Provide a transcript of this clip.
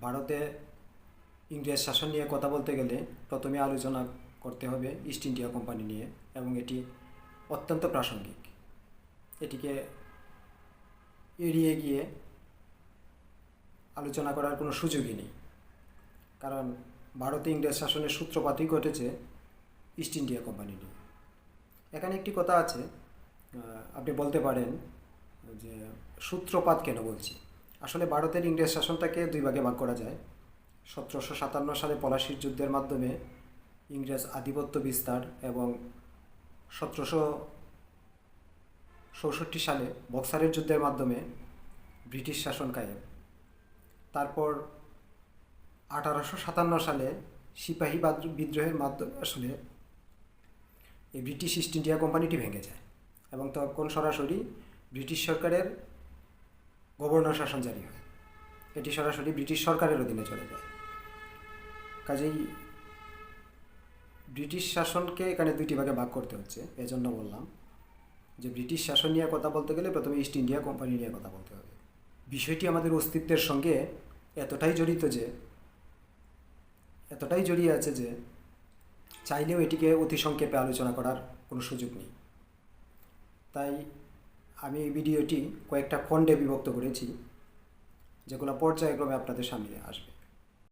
ভারতে ইংরেজ শাসন নিয়ে কথা বলতে গেলে প্রথমে আলোচনা করতে হবে ইস্ট ইন্ডিয়া কোম্পানি নিয়ে এবং এটি অত্যন্ত প্রাসঙ্গিক। এটিকে এড়িয়ে গিয়ে আলোচনা করার কোনো সুযোগই নেই। কারণ ভারতে ইংরেজ শাসনের সূত্রপাতই ঘটেছে ইস্ট ইন্ডিয়া কোম্পানি নিয়ে। এখানে একটি কথা আছে আপনি বলতে পারেন যে সূত্রপাত কেন বলছি? আসলে ভারতের ইংরেজ শাসনটাকে দুই ভাগে ভাগ করা যায়। সতেরোশো সাতান্ন সালে পলাশির যুদ্ধের মাধ্যমে ইংরেজ আধিপত্য বিস্তার এবং সতেরোশো চৌষট্টি সালে বক্সারের যুদ্ধের মাধ্যমে ব্রিটিশ শাসন কায়েম। তারপর আঠারোশো সাতান্ন সালে সিপাহী বিদ্রোহের মাধ্যমে আসলে এই ব্রিটিশ ইস্ট ইন্ডিয়া কোম্পানিটি ভেঙে যায় এবং তখন সরাসরি ব্রিটিশ সরকারের গভর্নর শাসন জারি হয়। এটি সরাসরি ব্রিটিশ সরকারের অধীনে চলে যায়। কাজেই ব্রিটিশ শাসনকে এখানে দুইটি ভাগে ভাগ করতে হচ্ছে, এজন্য বললাম যে ব্রিটিশ শাসন নিয়ে কথা বলতে গেলে প্রথমে ইস্ট ইন্ডিয়া কোম্পানি নিয়ে কথা বলতে হবে। বিষয়টি আমাদের অস্তিত্বের সঙ্গে এতটাই জড়িত যে, এতটাই জড়িয়ে আছে যে, চাইলেও এটিকে অতি সংক্ষেপে আলোচনা করার কোনো সুযোগ নেই। তাই আমি এই ভিডিওটি কয়েকটা খণ্ডে বিভক্ত করেছি যেগুলো পর্যায়ক্রমে আপনাদের সামনে আসবে।